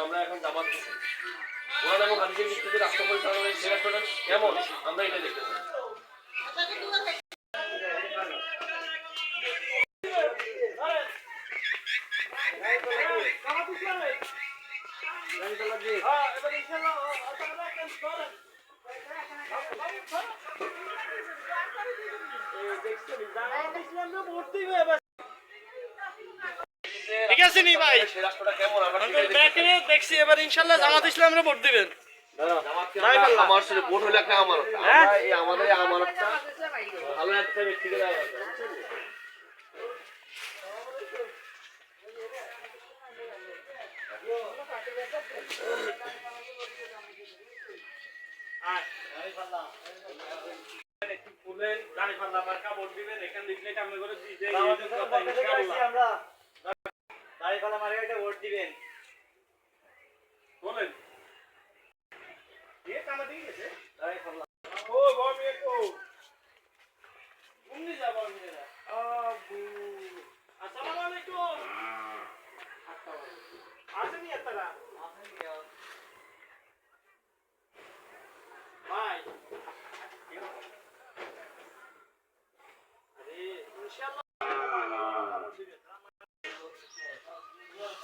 আমরা এখন জামাত দিচ্ছি কোরআন এবং হাদিসের ভিত্তিতে রাষ্ট্র পরিচালনার সে রাষ্ট্রটা কেমন? আমরা এটা দেখতে চাই ঠিক নি ভাই দেখছি এবার ইনশাল্লাহ জামাত ইসলামরে ভোট দিবেন জামাতকে তাই আমরা- বললাম। আমার সাথে ভোট হলো একটা আমানত হ্যাঁ? এই আমাদের এই ভালো একটা ব্যক্তিকে দেওয়া দরকার, বুঝছেন? ফুলেন দাঁড়ি পাল্লা মার্কা ভোট দিবেন এখান লিখলে কামে করে দিতে আমরা দাঁড়িয়ে ফেলা মারে একটা ভোট দিবেন। বলেন। এ কামে দিয়ে গেছে। দাঁড়িয়ে ফেলা ও বাবু একো ঘুমনি যা বাবু আবু। আসসালামু আলাইকুম আসেনি এতরা ভাই। আরে ইনশাআল্লাহ আমরা নিশ্চয়ই বলো। বিষয় তো আর নতুন নয়। আসসালামু আলাইকুম।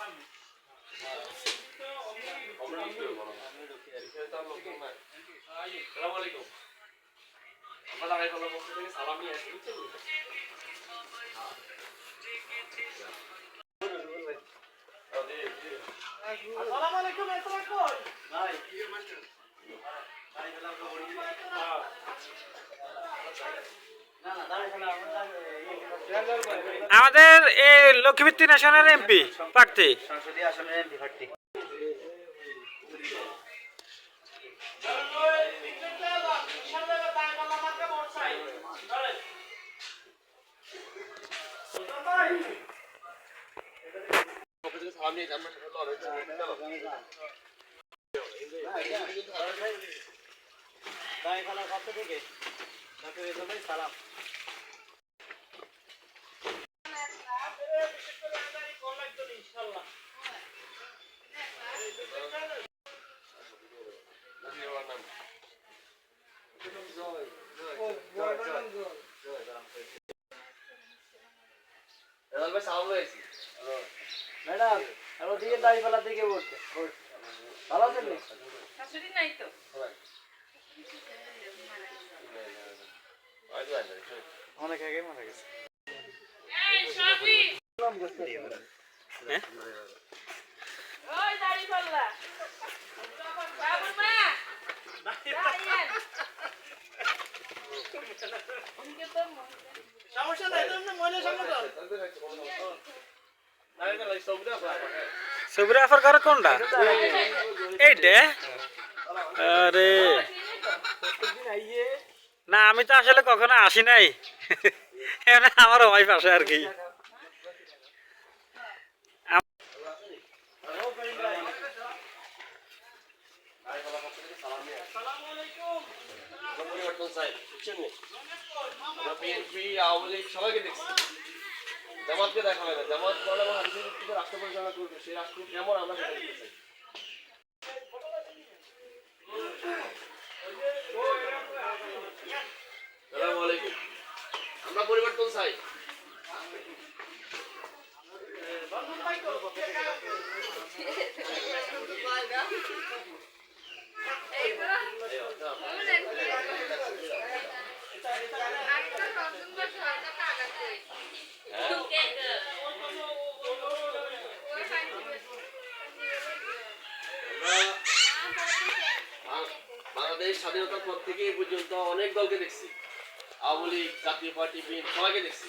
আমরা দাঁড়াই ফেলার পক্ষ থেকে সালাম জি। আসসালামু আলাইকুম এতরা কই ভাই দাঁড়িয়ে ফেলা আমরা ভোট দিবেন আমাদের এই লক্ষ্মীবৃত্তি ন্যাশনাল এমপি প্রার্থী থেকে সালাম আমরা। ম্যাডাম আর ওদিকে দাঁড়িয়ে ফেলার দিকে বলছে ভালো আছেন নাই তো এই তো। অনেক আগে মারা গেছে। সমস্যা নাই তুমি মনে। সবুরে অফার করে কোনটা? এইটা? আরে। না, আমি তো আসলে কখনো আসি নাই। আমার ওয়াইফ আসে আর কি। জামাতকে দেখা হয় না জামাত কোরআন এবং রাষ্ট্র পরিচালনা করবে সেই রাষ্ট্র কেমন আমরা দেখতে চাই চাই এই তো এই, দাও। হ্যাঁ আমরা বাংলাদেশ স্বাধীনতার পর থেকে পর্যন্ত অনেক দলকে দেখছি আওয়ামী লীগ জাতীয় পার্টি বিএনপি সবাইকে দেখছি।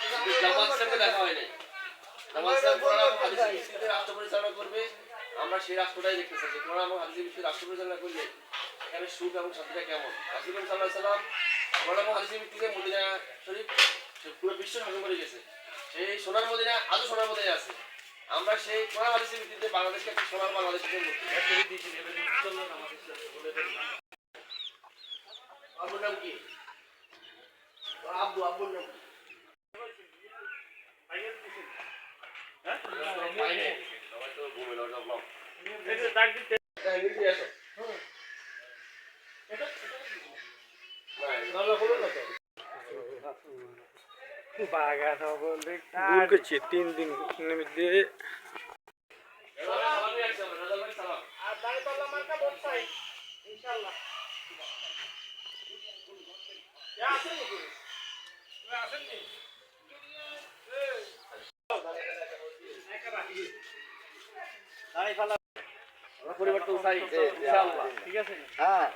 কিন্তু জামাত ইসলামকে দেখা হয় নাই। জামাত ভিত্তিতে রাষ্ট্র পরিচালনা করবে। আমরা সেই রাষ্ট্রটাই দেখতে চাই। যে কোরআন এবং হাদিসের ভিত্তিতে রাষ্ট্র পরিচালনা করলে এখানে সুখ এবং শান্তিটা কেমন? রাসুল সাল্লাহ সাল্লাম কোরআন এবং হাদিসের ভিত্তিতে মদিনা শরীফ পুরো বিশ্ব শাসন করে গেছে। সেই সোনার মদিনা আজও সোনার মদিনা আছে। আমরা সেই কোরআন হাদিসের ভিত্তিতে বাংলাদেশকে একটা সোনার বাংলাদেশ আব্বুর নাম কি? আব্বু করছি তিন দিন চাই ইনশাল্লাহ। পরিবর্তন চাই। ঠিক আছে হ্যাঁ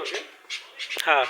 আছে। হ্যাঁ,